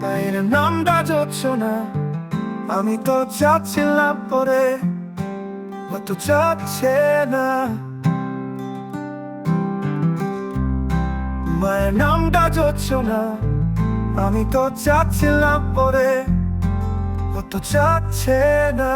তাই নামটা যাচ্ছ না। আমি তো চাচ্ছিলাম পরে, ও তো চাচ্ছে না। মায়ের নামটা যাচ্ছ না, আমি তো চাচ্ছিলাম পরে, ও তো চাচ্ছে না।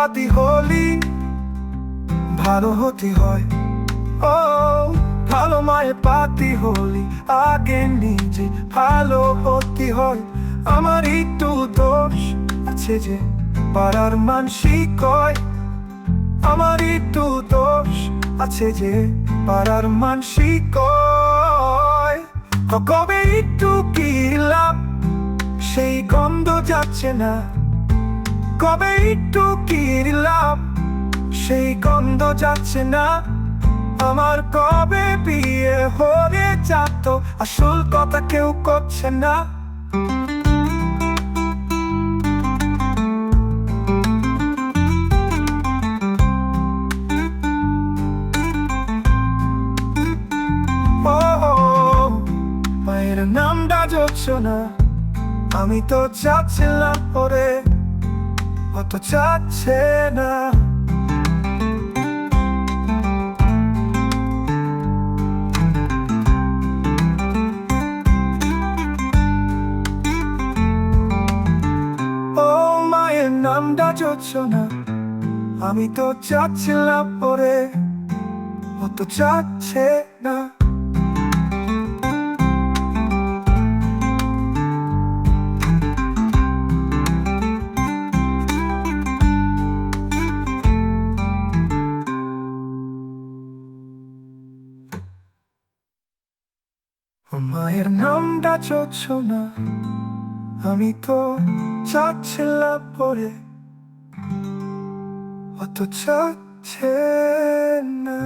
পাতি হলি, ভালো হতে হয়। ও, ভালো মায়ের পাতি হলি, আগে নিজে ভালো হতে হয়। আমার একটু দোষ আছে যে পাড়ার মানসি কয়, আমার একটু দোষ আছে যে পাড়ার মানসি কয়। কবে একটু কি লাভ, সেই গন্ধ যাচ্ছে না। কবে একটু কিরলাম সেই গন্ধ যাচ্ছে না। আমার কবে বিয়ে হয়ে যাত, আসল কথা কেউ করছে না। মায়ের নামটা যাচ্ছ না আমি তো চাচ্ছিলাম পরে অত চাচ্ছে না। নামটা না আমি তো চাচ্ছিলাম পরে অত চাচ্ছে না। মায়ের নামটা চলছ না। আমি তো চাচ্ছিলাম পরে অত চাচ্ছে না।